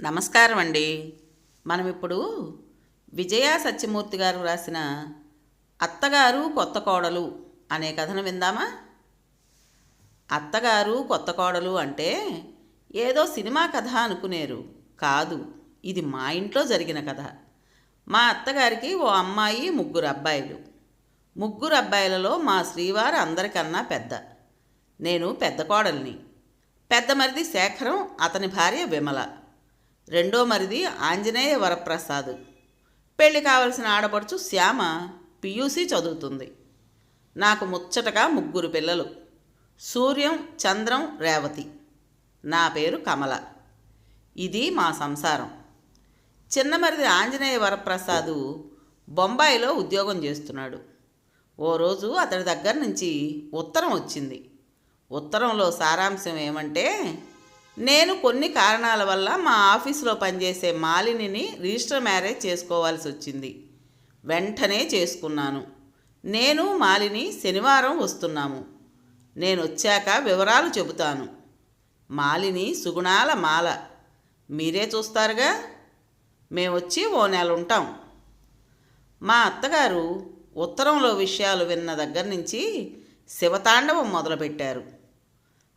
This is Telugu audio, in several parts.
నమస్కారం అండి మనం ఇప్పుడు విజయ సత్యమూర్తి గారు రాసిన అత్తగారు కొత్త కోడలు అనే కథను విందామా? అత్తగారు కొత్త కోడలు అంటే ఏదో సినిమా కథ అనుకునేరు. కాదు ఇది మా ఇంట్లో జరిగిన కథ. మా అత్తగారికి ఓ అమ్మాయి ముగ్గురు అబ్బాయిలు. ముగ్గురు అబ్బాయిలలో మా శ్రీవారు అందరికన్నా పెద్ద. నేను పెద్ద కోడల్ని. పెద్ద మరిది శేఖరం అతని భార్య విమల. రెండో మరిది ఆంజనేయ వరప్రసాద్. పెళ్ళి కావలసిన ఆడపడుచు శ్యామ పియూసీ చదువుతుంది. నాకు ముచ్చటగా ముగ్గురు పిల్లలు. సూర్యం చంద్రం రేవతి. నా పేరు కమల. ఇది మా సంసారం. చిన్నమరిది ఆంజనేయ వరప్రసాద్ బొంబాయిలో ఉద్యోగం చేస్తున్నాడు. ఓ రోజు అతడి దగ్గర నుంచి ఉత్తరం వచ్చింది. ఉత్తరంలో సారాంశం ఏమంటే నేను కొన్ని కారణాల వల్ల మా ఆఫీసులో పనిచేసే మాలినిని రిజిస్టర్ మ్యారేజ్ చేసుకోవాల్సి వచ్చింది. వెంటనే చేసుకున్నాను. నేను మాలిని శనివారం వస్తున్నాము. నేను వచ్చాక వివరాలు చెబుతాను. మాలిని సుగుణాల మాల. మీరే చూస్తారుగా? మేమొచ్చి ఓ నెల ఉంటాం. మా అత్తగారు ఉత్తరంలో విషయాలు విన్న దగ్గర నుంచి శివతాండవం మొదలుపెట్టారు.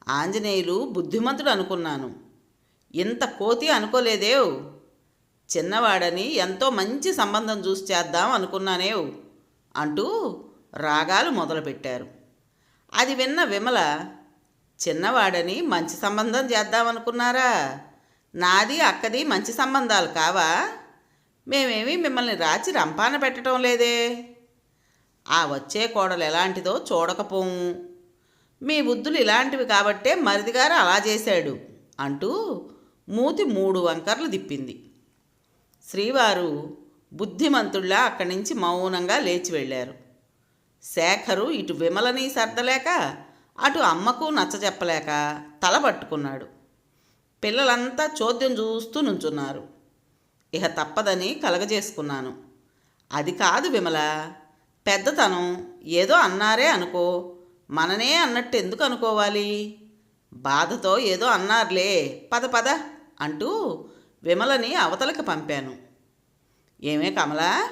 ఆంజనేయులు బుద్ధిమంతుడు అనుకున్నాను. ఇంత కోతి అనుకోలేదేవ్? చిన్నవాడని ఎంతో మంచి సంబంధం చూసి చేద్దాం అనుకున్నానేవ్? అంటూ రాగాలు మొదలుపెట్టారు. అది విన్న విమల చిన్నవాడని మంచి సంబంధం చేద్దామనుకున్నారా నాది అక్కది మంచి సంబంధాలు కావా? మేమేమీ మిమ్మల్ని రాచి రంపాన పెట్టడం లేదే. ఆ వచ్చే కోడలు ఎలాంటిదో చూడకపోము మీ బుద్ధులు ఇలాంటివి కాబట్టే మరిదిగారు అలా చేశాడు అంటూ మూతి మూడు వంకర్లు తిప్పింది. శ్రీవారు బుద్ధిమంతుళ్ళ అక్కడి నుంచి మౌనంగా లేచి వెళ్ళారు. శేఖరు ఇటు విమలని సర్దలేక అటు అమ్మకు నచ్చజెప్పలేక తల పట్టుకున్నాడు. పిల్లలంతా చోద్యం చూస్తూ నుంచున్నారు. ఇహ తప్పదని కలగజేసుకున్నాను. అది కాదు విమల పెద్దతనం ఏదో అన్నారే అనుకో మననే అన్నట్టు ఎందుకు అనుకోవాలి? బాధతో ఏదో అన్నారులే పద పద అంటూ విమలని అవతలకి పంపాను. ఏమే కమలా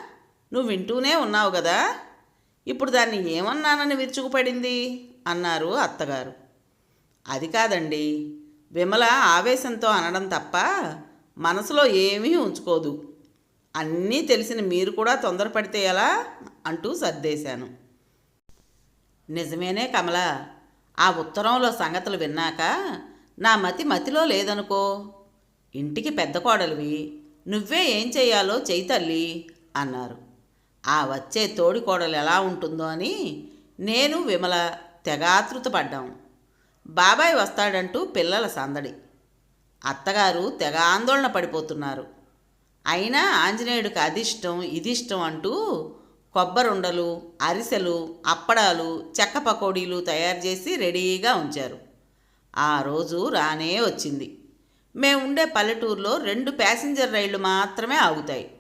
నువ్వు వింటూనే ఉన్నావు కదా? ఇప్పుడు దాన్ని ఏమన్నానని విరుచుకుపడింది? అన్నారు అత్తగారు. అది కాదండి విమల ఆవేశంతో అనడం తప్ప మనసులో ఏమీ ఉంచుకోదు. అన్నీ తెలిసిన మీరు కూడా తొందరపడితే ఎలా? అంటూ సర్దేశాను. నిజమేనే కమల. ఆ ఉత్తరంలో సంగతులు విన్నాక నా మతి మతిలో లేదనుకో. ఇంటికి పెద్ద కోడలివి నువ్వే ఏం చేయాలో చెయ్యి తల్లి అన్నారు. ఆ వచ్చే తోడి కోడలు ఎలా ఉంటుందో అని నేను విమల తెగాతృత పడ్డాం. బాబాయ్ వస్తాడంటూ పిల్లల సందడి. అత్తగారు తెగ ఆందోళన పడిపోతున్నారు. అయినా ఆంజనేయుడికి అదిష్టం ఇదిష్టం అంటూ కొబ్బరుండలు అరిసెలు అప్పడాలు చెక్క పకోడీలు తయారు చేసి రెడీగా ఉంచారు. ఆ రోజు రానే వచ్చింది. మేము ఉండే పల్లెటూరులో రెండు ప్యాసింజర్ రైళ్ళు మాత్రమే ఆగుతాయి.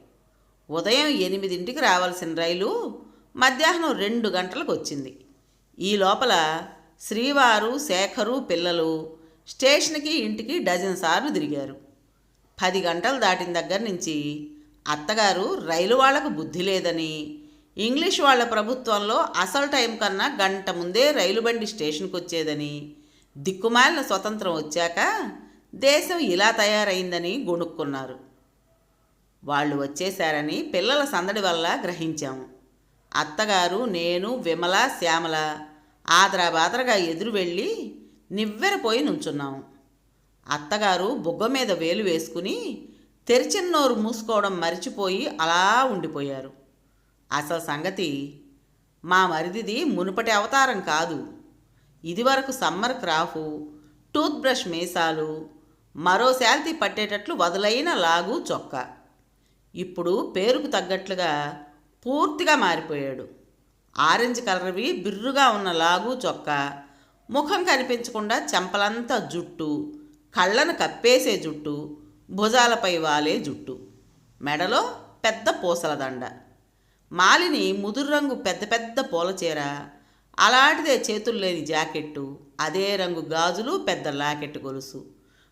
ఉదయం ఎనిమిదింటికి రావాల్సిన రైలు మధ్యాహ్నం రెండు గంటలకు వచ్చింది. ఈ లోపల శ్రీవారు శేఖరు పిల్లలు స్టేషన్కి ఇంటికి డజన్ సార్లు తిరిగారు. పది గంటలు దాటిన దగ్గర నుంచి అత్తగారు రైలు వాళ్ళకు బుద్ధి లేదని ఇంగ్లీష్ వాళ్ళ ప్రభుత్వంలో అసలు టైం కన్నా గంట ముందే రైలు బండి స్టేషన్కి వచ్చేదని. దిక్కుమాలిన స్వతంత్రం వచ్చాక దేశం ఇలా తయారైందని గొణుక్కున్నారు. వాళ్ళు వచ్చేశారని పిల్లల సందడి వల్ల గ్రహించాము అత్తగారు నేను విమల శ్యామల ఆదరాబాదరగా ఎదురు వెళ్ళి నివ్వెరపోయి నుంచున్నాము అత్తగారు బుగ్గ మీద వేలు వేసుకుని తెరిచిన నోరు మూసుకోవడం మరిచిపోయి అలా ఉండిపోయారు. అసలు సంగతి మా మరిదిది మునుపటి అవతారం కాదు. ఇదివరకు సమ్మర్ క్రాఫు టూత్ బ్రష్ మీసాలు మరో శాల్తీ పట్టేటట్లు వదులైన లాగు చొక్కా. ఇప్పుడు పేరుకు తగ్గట్లుగా పూర్తిగా మారిపోయాడు. ఆరెంజ్ కలర్వి బిర్రుగా ఉన్న లాగు చొక్కా ముఖం కనిపించకుండా చెంపలంతా జుట్టు కళ్ళను కప్పేసే జుట్టు భుజాలపై వాలే జుట్టు. మెడలో పెద్ద పూసల దండ మాలిని ముదురు రంగు పెద్ద పెద్ద పూల చీర అలాంటిదే చేతులు లేని జాకెట్టు అదే రంగు గాజులు పెద్ద లాకెట్ గొలుసు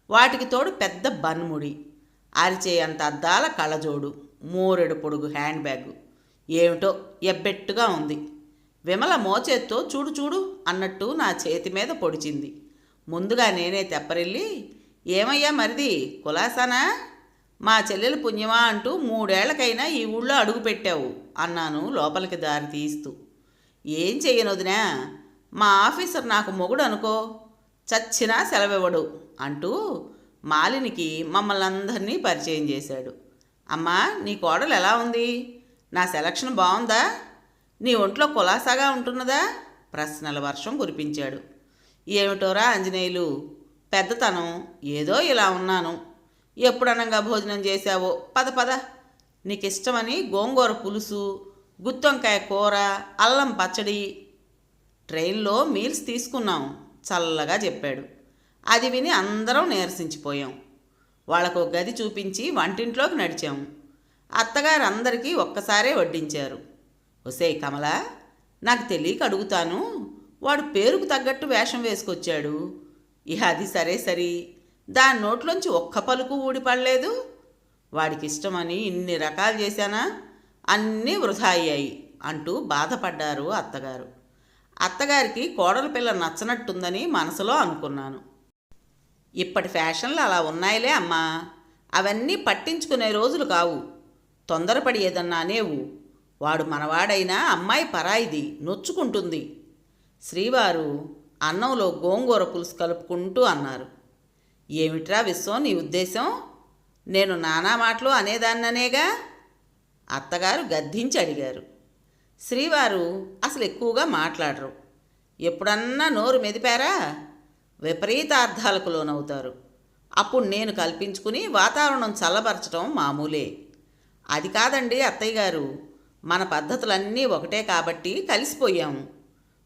వాటికి తోడు పెద్ద బన్ముడి అరిచే అంత అద్దాల కళ్ళజోడు మూరెడు పొడుగు హ్యాండ్ బ్యాగ్. ఏమిటో ఎబ్బెట్టుగా ఉంది. విమల మోచేత్తో చూడు చూడు అన్నట్టు నా చేతి మీద పొడిచింది. ముందుగా నేనే తెప్పరిల్లి ఏమయ్యా మరిది కులాసానా? మా చెల్లెలు పుణ్యమా అంటూ మూడేళ్ళకైనా ఈ ఊళ్ళో అడుగు పెట్టావు అన్నాను లోపలికి దారి తీస్తూ. ఏం చెయ్యనొదినా మా ఆఫీసర్ నాకు మొగుడు అనుకో చచ్చినా సెలవివ్వడు అంటూ మాలినికి మమ్మల్ని అందరినీ పరిచయం చేశాడు. అమ్మా నీ కోడలు ఎలా ఉంది? నా సెలక్షన్ బాగుందా నీ ఒంట్లో కులాసాగా ఉంటున్నదా? ప్రశ్నల వర్షం కురిపించాడు. ఏమిటోరా ఆంజనేయులు? పెద్దతనం ఏదో ఇలా ఉన్నాను. ఎప్పుడనంగా భోజనం చేశావో? పద పద. నీకు ఇష్టమని గోంగూర పులుసు గుత్తొంకాయ కూర అల్లం పచ్చడి. ట్రైన్లో మీల్స్ తీసుకున్నాం చల్లగా చెప్పాడు. అది విని అందరం నీరసించిపోయాం. వాళ్ళకు గది చూపించి వంటింట్లోకి నడిచాం. అత్తగారు అందరికీ ఒక్కసారే వడ్డించారు. ఒసేయ్ కమల నాకు తెలియక అడుగుతాను వాడు పేరుకు తగ్గట్టు వేషం వేసుకొచ్చాడు. ఇహ అది సరే సరి. దాని నోట్లోంచి ఒక్క పలుకు ఊడిపడలేదు వాడికి ఇష్టమని ఇన్ని రకాలు చేశానా? అన్నీ వృధా అయ్యాయి అంటూ బాధపడ్డారు అత్తగారు. అత్తగారికి కోడల పిల్ల నచ్చనట్టుందని మనసులో అనుకున్నాను. ఇప్పటి ఫ్యాషన్లు అలా ఉన్నాయిలే అమ్మా. అవన్నీ పట్టించుకునే రోజులు కావు. తొందరపడి ఏదన్నా అనేవు. వాడు మనవాడైనా అమ్మాయి పరాయిది నొచ్చుకుంటుంది. శ్రీవారు అన్నంలో గోంగూర పులుసు కలుపుకుంటూ అన్నారు. ఏమిట్రా విశ్వం నీ ఉద్దేశం? నేను నానా మాటలు అనేదాన్ననేగా? అత్తగారు గద్దించి అడిగారు. శ్రీవారు అసలు ఎక్కువగా మాట్లాడరు. ఎప్పుడన్నా నోరు మెదిపారా? విపరీతార్థాలకు లోనవుతారు. అప్పుడు నేను కల్పించుకుని వాతావరణం చల్లబరచడం మామూలే. అది కాదండి అత్తయ్య గారు. మన పద్ధతులన్నీ ఒకటే కాబట్టి కలిసిపోయాము.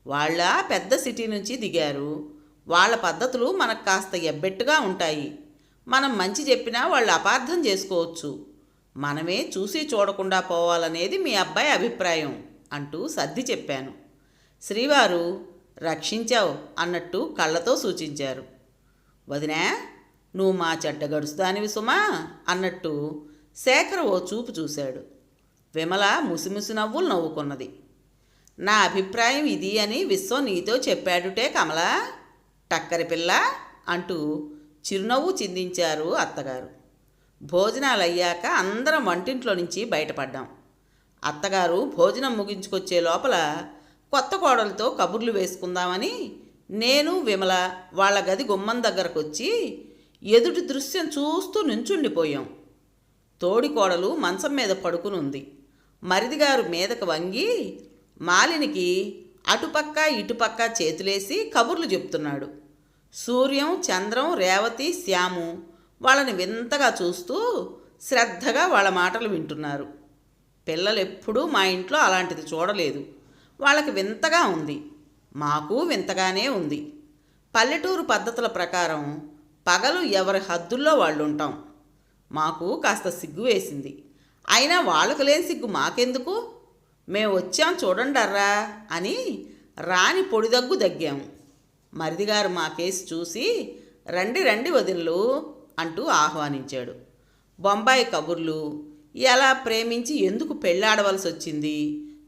వాళ్ళ పెద్ద సిటీ నుంచి దిగారు. వాళ్ళ పద్ధతులు మనకు కాస్త ఎబ్బెట్టుగా ఉంటాయి. మనం మంచి చెప్పినా వాళ్ళు అపార్థం చేసుకోవచ్చు. మనమే చూసి చూడకుండా పోవాలనేది మీ అబ్బాయి అభిప్రాయం అంటూ సర్ది చెప్పాను. శ్రీవారు రక్షించావు అన్నట్టు కళ్ళతో సూచించారు. వదినా నువ్వు మా చెడ్డ గడుస్తానివి సుమా అన్నట్టు శేఖర్ ఓ చూపు చూశాడు. విమల ముసిముసి నవ్వులు నవ్వుకున్నది. నా అభిప్రాయం ఇది అని విశ్వం నీతో చెప్పాడుటే కమల! టక్కరి పిల్ల అంటూ చిరునవ్వు చిందించారు అత్తగారు. భోజనాలు అయ్యాక అందరం వంటింట్లో నుంచి బయటపడ్డాం. అత్తగారు భోజనం ముగించుకొచ్చే లోపల కొత్త కోడలతో కబుర్లు వేసుకుందామని నేను విమల వాళ్ళ గది గుమ్మం దగ్గరకు వచ్చి ఎదుటి దృశ్యం చూస్తూ నుంచుండిపోయాం. తోడి కోడలు మంచం మీద పడుకుని ఉంది మరిదిగారు మీదకు వంగి మాలినికి అటుపక్క ఇటుపక్క చేతులేసి కబుర్లు చెప్తున్నాడు. సూర్యం చంద్రం రేవతి శ్యాము వాళ్ళని వింతగా చూస్తూ శ్రద్ధగా వాళ్ళ మాటలు వింటున్నారు. పిల్లలు ఎప్పుడూ మా ఇంట్లో అలాంటిది చూడలేదు. వాళ్ళకి వింతగా ఉంది. మాకు వింతగానే ఉంది. పల్లెటూరు పద్ధతుల ప్రకారం పగలు ఎవరి హద్దుల్లో వాళ్ళు ఉంటాం మాకు కాస్త సిగ్గు వేసింది. అయినా వాళ్ళకు లేని సిగ్గు మాకెందుకు? మేము వచ్చాం చూడండర్రా అని రాని పొడిదగ్గు దగ్గాము మరిదిగారు మా కేసు చూసి రండి రండి వదినలు అంటూ ఆహ్వానించాడు. బొంబాయి కబుర్లు ఎలా ప్రేమించి ఎందుకు పెళ్ళాడవలసి వచ్చింది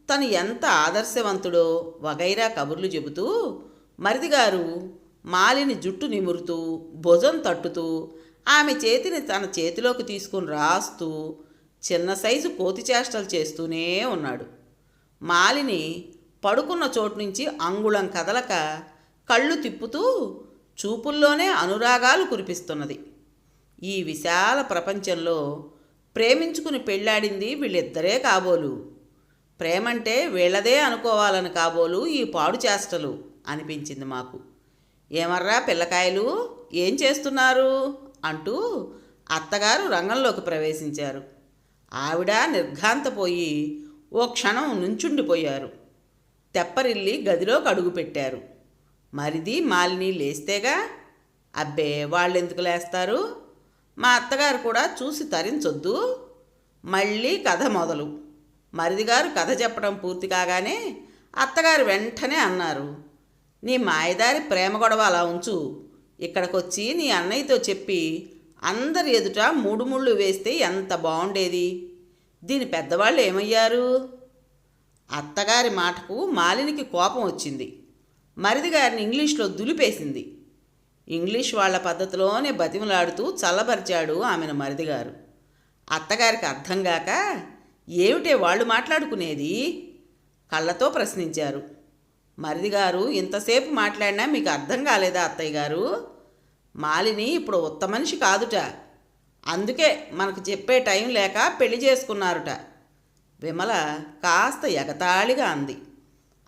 తను ఎంత ఆదర్శవంతుడో వగైరా కబుర్లు చెబుతూ మరిదిగారు మాలిని జుట్టు నిమురుతూ భుజం తట్టుతూ ఆమె చేతిని తన చేతిలోకి తీసుకుని రాస్తూ చిన్న సైజు కోతి చేష్టలు చేస్తూనే ఉన్నాడు. మాలిని పడుకున్న చోటు నుంచి అంగుళం కదలక కళ్ళు తిప్పుతూ చూపుల్లోనే అనురాగాలు కురిపిస్తున్నది. ఈ విశాల ప్రపంచంలో ప్రేమించుకుని పెళ్ళాడింది వీళ్ళిద్దరే కాబోలు. ప్రేమంటే వీళ్ళదే అనుకోవాలని కాబోలు ఈ పాడు చేష్టలు అనిపించింది మాకు. ఏమర్రా పిల్లకాయలు? ఏం చేస్తున్నారు? అంటూ అత్తగారు రంగంలోకి ప్రవేశించారు. ఆవిడ నిర్ఘాంతపోయి ఓ క్షణం నుంచుండిపోయారు. తెప్పరిల్లి గదిలోకి అడుగుపెట్టారు మరిది మాలిని లేస్తేగా అబ్బే వాళ్ళెందుకు లేస్తారు? మా అత్తగారు కూడా చూసి తరించొద్దు. మళ్ళీ కథ మొదలు. మరిదిగారు కథ చెప్పడం పూర్తి కాగానే అత్తగారు వెంటనే అన్నారు నీ మాయదారి ప్రేమ గొడవ అలా ఉంచు. ఇక్కడికొచ్చి నీ అన్నయ్యతో చెప్పి అందరి ఎదుట మూడు ముళ్ళు వేస్తే ఎంత బాగుండేది దీని పెద్దవాళ్ళు ఏమయ్యారు? అత్తగారి మాటకు మాలినికి కోపం వచ్చింది. మరిది గారిని ఇంగ్లీష్లో దులిపేసింది. ఇంగ్లీష్ వాళ్ళ పద్ధతిలోనే బతిమలాడుతూ చల్లబరిచాడు ఆమెను మరిదిగారు అత్తగారికి అర్థం కాక ఏమిటే వాళ్ళు మాట్లాడుకునేది? కళ్ళతో ప్రశ్నించారు. మరిదిగారు ఇంతసేపు మాట్లాడినా మీకు అర్థం కాలేదా అత్తయ్య గారు? మాలిని ఇప్పుడు ఉత్త మనిషి కాదుట. అందుకే మనకు చెప్పే టైం లేక పెళ్ళి చేసుకున్నారుట. విమల కాస్త ఎగతాళిగా అంది.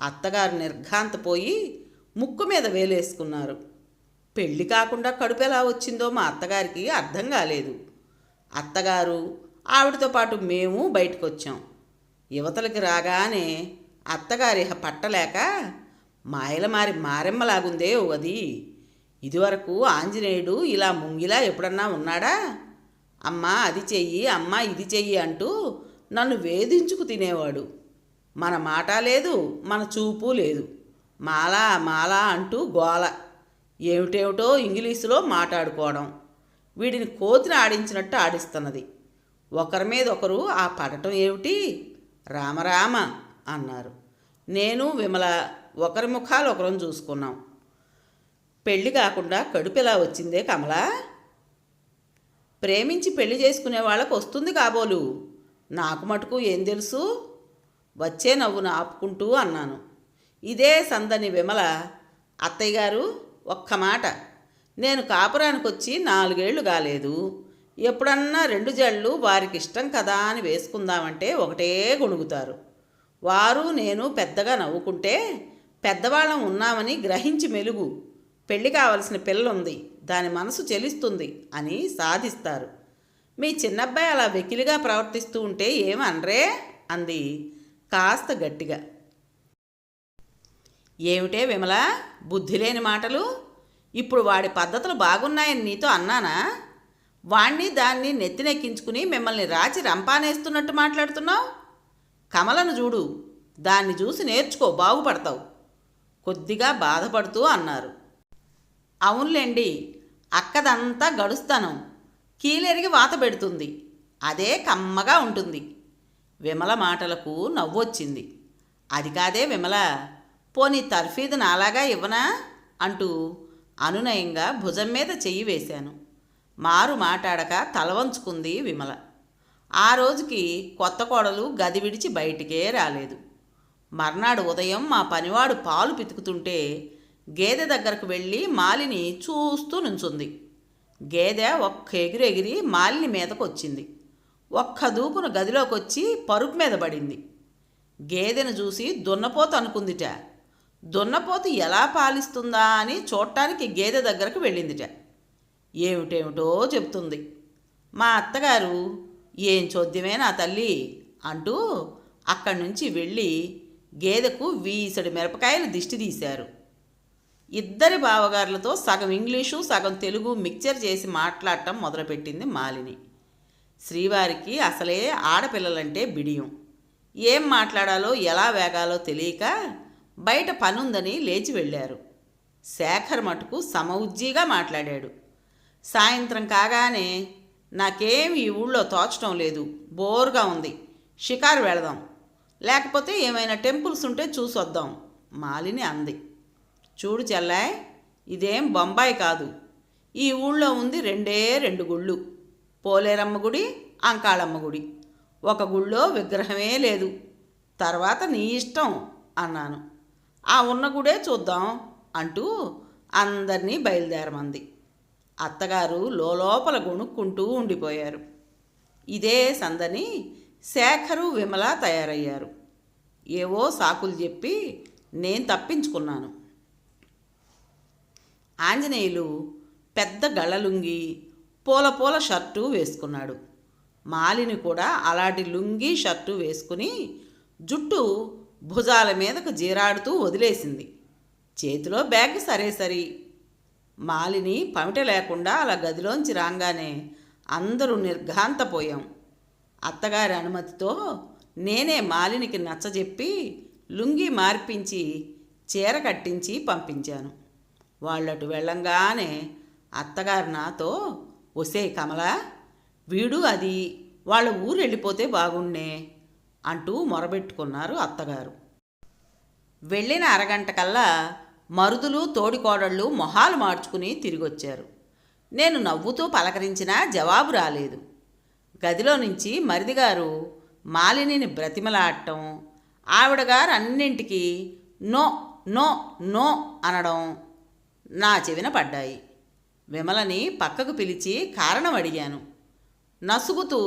అత్తగారు నిర్ఘాంతపోయి ముక్కు మీద వేలేసుకున్నారు. పెళ్ళి కాకుండా కడుపు ఎలా వచ్చిందో మా అత్తగారికి అర్థం కాలేదు. అత్తగారు ఆవిడతో పాటు మేము బయటకు వచ్చాం యువతలకి రాగానే అత్తగారి పట్టలేక మాయలమారి మారెమ్మలాగుందే ఓ అది ఇదివరకు ఆంజనేయుడు ఇలా ముంగిలా ఎప్పుడన్నా ఉన్నాడా? అమ్మా అది చెయ్యి అమ్మా ఇది చెయ్యి అంటూ నన్ను వేధించుకు తినేవాడు. మన మాట లేదు మన చూపు లేదు. మాలా మాలా అంటూ గోల. ఏమిటేమిటో ఇంగ్లీషులో మాట్లాడుకోవడం. వీడిని కోతిని ఆడించినట్టు ఆడిస్తున్నది. ఒకరి మీద ఒకరు ఆ పడటం ఏమిటి? రామరామ అన్నారు. నేను విమల ఒకరి ముఖాలు ఒకరం చూసుకున్నాం. పెళ్ళి కాకుండా కడుపు ఇలా వచ్చిందే కమలా? ప్రేమించి పెళ్ళి చేసుకునే వాళ్ళకు వస్తుంది కాబోలు. నాకు మటుకు ఏం తెలుసు? వచ్చే నవ్వును ఆపుకుంటూ అన్నాను. ఇదే సందని విమల అత్తయ్య గారు ఒక్క మాట. నేను కాపురానికి వచ్చి నాలుగేళ్ళు కాలేదు. ఎప్పుడన్నా రెండు జళ్ళు వారికి ఇష్టం కదా అని వేసుకుందామంటే ఒకటే గొణుగుతారు. వారు నేను పెద్దగా నవ్వుకుంటే పెద్దవాళ్ళం ఉన్నామని గ్రహించి మెలుగు. పెళ్ళి కావలసిన పిల్లుంది దాని మనసు చెలిస్తుంది అని సాధిస్తారు. మీ చిన్నబ్బాయి అలా వెకిలిగా ప్రవర్తిస్తూ ఉంటే ఏమనరే? అంది కాస్త గట్టిగా. ఏమిటే విమల? బుద్ధి లేని మాటలు? ఇప్పుడు వాడి పద్ధతులు బాగున్నాయని నీతో అన్నానా? వాణ్ణి దాన్ని నెత్తినెక్కించుకుని మిమ్మల్ని రాచి రంపానేస్తున్నట్టు మాట్లాడుతున్నావు? కమలను చూడు. దాన్ని చూసి నేర్చుకో బాగుపడతావు. కొద్దిగా బాధపడుతూ అన్నారు. అవునులేండి అక్కదంతా గడుస్తాను. కీలెరిగి వాత పెడుతుంది. అదే కమ్మగా ఉంటుంది. విమల మాటలకు నవ్వొచ్చింది. అది కాదే విమల పోనీ తర్ఫీదు నాలాగా ఇవ్వనా? అంటూ అనునయంగా భుజం మీద చెయ్యి వేశాను. మారు మాట్లాడక తలవంచుకుంది విమల. ఆ రోజుకి కొత్త కోడలు గది విడిచి బయటికే రాలేదు. మర్నాడు ఉదయం మా పనివాడు పాలు పితుకుతుంటే గేదె దగ్గరకు వెళ్ళి మాలిని చూస్తూ నుంచుంది. గేదె ఒక్క ఎగిరి ఎగిరి మాలిని మీదకు వచ్చింది. ఒక్క దూకును గదిలోకి వచ్చి పరుపు మీద పడింది. గేదెను చూసి దున్నపోతు అనుకుందిట. దున్నపోతు ఎలా పాలిస్తుందా అని చూడటానికి గేదె దగ్గరకు వెళ్ళిందిట. ఏమిటేమిటో చెబుతుంది. మా అత్తగారు ఏం చోద్యమే నా తల్లి అంటూ అక్కడి నుంచి వెళ్ళి గేదెకు వీసడి మిరపకాయలు దిష్టి తీశారు. ఇద్దరి బావగారులతో సగం ఇంగ్లీషు సగం తెలుగు మిక్చర్ చేసి మాట్లాడటం మొదలుపెట్టింది మాలిని. శ్రీవారికి అసలే ఆడపిల్లలంటే బిడియం. ఏం మాట్లాడాలో ఎలా వేగాలో తెలియక బయట పనుందని లేచి వెళ్ళారు. శేఖర్ మటుకు సమౌజ్జీగా మాట్లాడాడు. సాయంత్రం కాగానే నాకేం ఈ ఊళ్ళో తోచడం లేదు బోర్గా ఉంది షికారు వెళదాం. లేకపోతే ఏమైనా టెంపుల్స్ ఉంటే చూసొద్దాం మాలిని అంది. చూడు చెల్లాయ్ ఇదేం బొంబాయి కాదు. ఈ ఊళ్ళో ఉంది రెండే రెండు గుళ్ళు. పోలేరమ్మ గుడి అంకాళమ్మ గుడి. ఒక గుళ్ళో విగ్రహమే లేదు. తర్వాత నీ ఇష్టం అన్నాను. ఆ ఉన్న గుడే చూద్దాం అంటూ అందరినీ బయలుదేరమంది. అత్తగారు లోపల గొణుక్కుంటూ ఉండిపోయారు. ఇదే సందని శేఖరు విమల తయారయ్యారు. ఏవో సాకులు చెప్పి నేను తప్పించుకున్నాను. ఆంజనేయులు పెద్ద గళ్ళలుంగి పూల పూల షర్టు వేసుకున్నాడు. మాలిని కూడా అలాంటి లుంగి షర్టు వేసుకుని జుట్టు భుజాల మీదకు జీరాడుతూ వదిలేసింది. చేతిలో బ్యాగ్ సరే సరి. మాలిని పమిట లేకుండా అలా గదిలోంచి రాగానే అందరూ నిర్ఘాంతపోయాం. అత్తగారి అనుమతితో నేనే మాలినికి నచ్చజెప్పి లుంగి మార్పించి చీర కట్టించి పంపించాను. వాళ్ళటు వెళ్ళంగానే అత్తగారు నాతో ఒసే కమల వీడు అది వాళ్ళ ఊరు వెళ్ళిపోతే బాగుండే అంటూ మొరబెట్టుకున్నారు అత్తగారు. వెళ్ళిన అరగంటకల్లా మరుదులు తోడికోడళ్ళు మొహాలు మార్చుకుని తిరిగొచ్చారు. నేను నవ్వుతూ పలకరించినా జవాబు రాలేదు. గదిలో నుంచి మరిదిగారు మాలినిని బ్రతిమలాడటం ఆవిడగారు అన్నింటికి నో నో నో అనడం నా చెవిన పడ్డాయి. విమలని పక్కకు పిలిచి కారణం అడిగాను. నసుగుతూ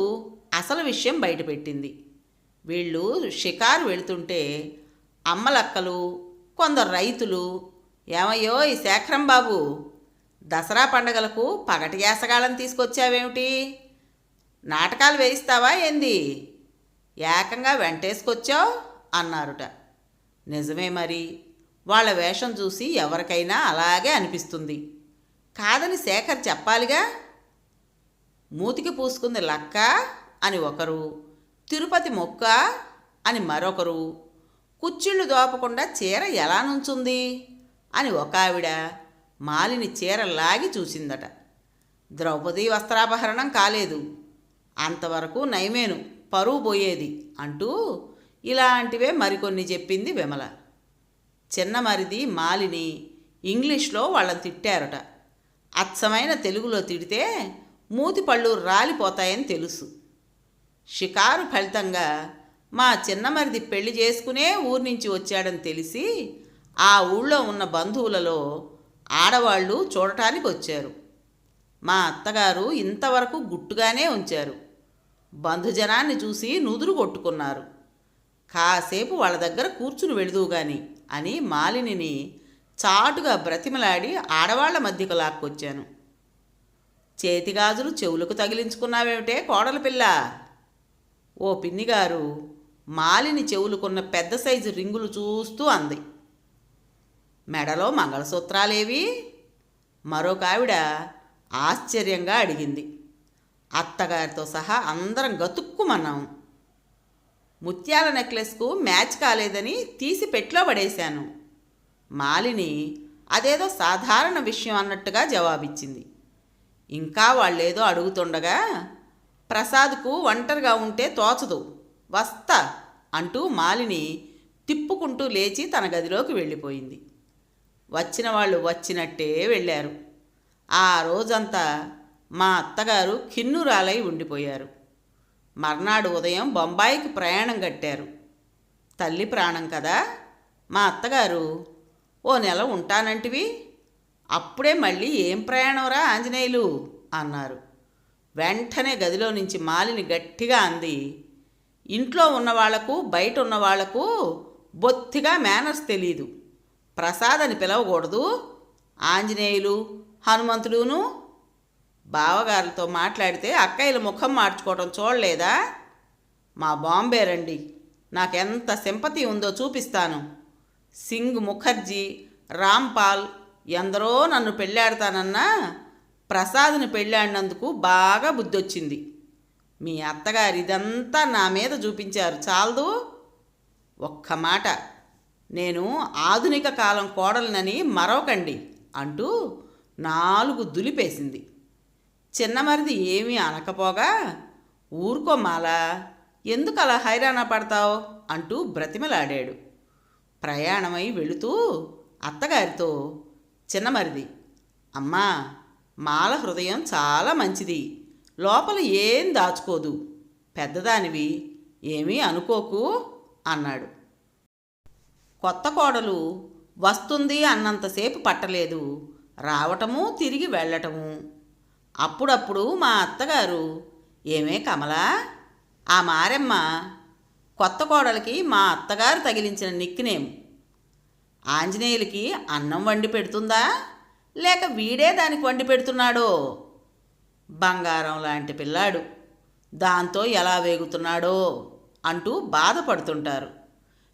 అసలు విషయం బయటపెట్టింది వీళ్ళు షికారు వెళుతుంటే అమ్మలక్కలు కొందరు రైతులు ఏమయ్యో ఈ శేఖరం బాబు దసరా పండగలకు పగటి యాసగాళ్ళని తీసుకొచ్చావేమిటి? నాటకాలు వేయిస్తావా ఏంది? ఏకంగా వెంటేసుకొచ్చావు? అన్నారుట. నిజమే మరి. వాళ్ళ వేషం చూసి ఎవరికైనా అలాగే అనిపిస్తుంది. కాదని శేఖర్ చెప్పాలిగా? మూతికి పూసుకుంది లక్క అని ఒకరు తిరుపతి మొక్క అని మరొకరు కుచ్చిళ్ళు దోపకుండా చీర ఎలా నుంచుంది? అని ఒక ఆవిడ మాలిని చీర లాగి చూసిందట. ద్రౌపది వస్త్రాపహరణం కాలేదు. అంతవరకు నయమేను పరువు పోయేది అంటూ ఇలాంటివే మరికొన్ని చెప్పింది విమల. చిన్న మరిది మాలిని ఇంగ్లీష్లో వాళ్ళని తిట్టారట. అచ్చమైన తెలుగులో తిడితే మూతిపళ్ళు రాలిపోతాయని తెలుసు. షికారు ఫలితంగా మా చిన్నమరిది పెళ్ళి చేసుకునే ఊరి నుంచి వచ్చాడని తెలిసి ఆ ఊళ్ళో ఉన్న బంధువులలో ఆడవాళ్ళు చూడటానికి వచ్చారు. మా అత్తగారు ఇంతవరకు గుట్టుగానే ఉంచారు. బంధుజనాన్ని చూసి నుదురు కొట్టుకున్నారు. కాసేపు వాళ్ళ దగ్గర కూర్చుని వెళుదువు కానీ అని మాలినిని చాటుగా బ్రతిమలాడి ఆడవాళ్ళ మధ్యకు లాక్కొచ్చాను. చేతిగాజులు చెవులకు తగిలించుకున్నావేమిటే కోడల పిల్ల? ఓ పిన్నిగారు మాలిని చెవులుకున్న పెద్ద సైజు రింగులు చూస్తూ అంది. మెడలో మంగళసూత్రాలేవి? మరొక ఆవిడ ఆశ్చర్యంగా అడిగింది. అత్తగారితో సహా అందరం గతుక్కుమన్నాం. ముత్యాల నెక్లెస్కు మ్యాచ్ కాలేదని తీసి పెట్లో పడేశాను. మాలిని అదేదో సాధారణ విషయం అన్నట్టుగా జవాబిచ్చింది. ఇంకా వాళ్ళేదో అడుగుతుండగా ప్రసాద్కు ఒంటరిగా ఉంటే తోచదు వస్తా అంటూ మాలిని తిప్పుకుంటూ లేచి తన గదిలోకి వెళ్ళిపోయింది. వచ్చిన వాళ్ళు వచ్చినట్టే వెళ్ళారు. ఆ రోజంతా మా అత్తగారు కిన్నురాలై ఉండిపోయారు. మర్నాడు ఉదయం బొంబాయికి ప్రయాణం కట్టారు. తల్లి ప్రాణం కదా? మా అత్తగారు ఓ నెల ఉంటానంటివి? అప్పుడే మళ్ళీ ఏం ప్రయాణంరా ఆంజనేయులు? అన్నారు. వెంటనే గదిలో నుంచి మాలిని గట్టిగా అంది ఇంట్లో ఉన్న వాళ్ళకు బయట ఉన్న వాళ్ళకు బొత్తిగా మేనర్స్ తెలీదు. ప్రసాద్ అని పిలవకూడదు. ఆంజనేయులు హనుమంతుడును బావగారులతో మాట్లాడితే అక్కయ్యల ముఖం మార్చుకోవడం చూడలేదా? మా బాంబే రండి. నాకెంత సింపతి ఉందో చూపిస్తాను. సింగ్ ముఖర్జీ రాంపాల్ ఎందరో నన్ను పెళ్ళాడతానన్నా ప్రసాద్ని పెళ్ళాడినందుకు బాగా బుద్ధొచ్చింది. మీ అత్తగారు ఇదంతా నా మీద చూపించారు చాలదు. ఒక్క మాట. నేను ఆధునిక కాలం కోడలనని మరవకండి అంటూ నాలుగు దులిపేసింది. చిన్నమరిది ఏమీ అనకపోగా ఊరుకోమాలా ఎందుకు అలా హైరాణ పడతావు? అంటూ బ్రతిమలాడాడు. ప్రయాణమై వెళుతూ అత్తగారితో చిన్నమరిది అమ్మా మాల హృదయం చాలా మంచిది లోపల ఏం దాచుకోదు పెద్దదానివి ఏమీ అనుకోకు అన్నాడు. కొత్త కోడలు వస్తుంది అన్నంతసేపు పట్టలేదు రావటము తిరిగి వెళ్ళటము అప్పుడప్పుడు మా అత్తగారు ఏమే కమలా ఆ మారెమ్మ కొత్త కోడలికి మా అత్తగారు తగిలించిన నిక్నేమ్. ఆంజనేయులకి అన్నం వండి పెడుతుందా? లేక వీడే దానికి వండి పెడుతున్నాడో? బంగారం లాంటి పిల్లాడు. దాంతో ఎలా వేగుతున్నాడో? అంటూ బాధపడుతుంటారు.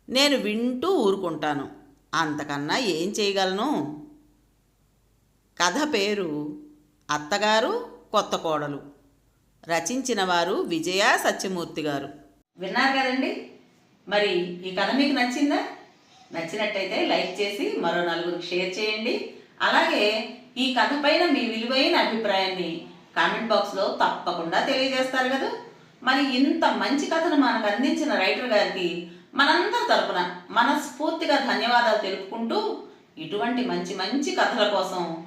నేను వింటూ ఊరుకుంటాను. అంతకన్నా ఏం చేయగలను? కథ పేరు అత్తగారు కొత్త కోడలు. రచించిన వారు విజయ సత్యమూర్తి గారు. విన్నారు కదండి? మరి ఈ కథ మీకు నచ్చిందా? నచ్చినట్టయితే లైక్ చేసి మరో నలుగురికి షేర్ చేయండి. అలాగే ఈ కథ పైన మీ విలువైన అభిప్రాయాన్ని కామెంట్ బాక్స్లో తప్పకుండా తెలియజేస్తారు కదా? మరి ఇంత మంచి కథను మనకు అందించిన రైటర్ గారికి మనందరి తరపున మనస్ఫూర్తిగా ధన్యవాదాలు తెలుపుకుంటూ ఇటువంటి మంచి మంచి కథల కోసం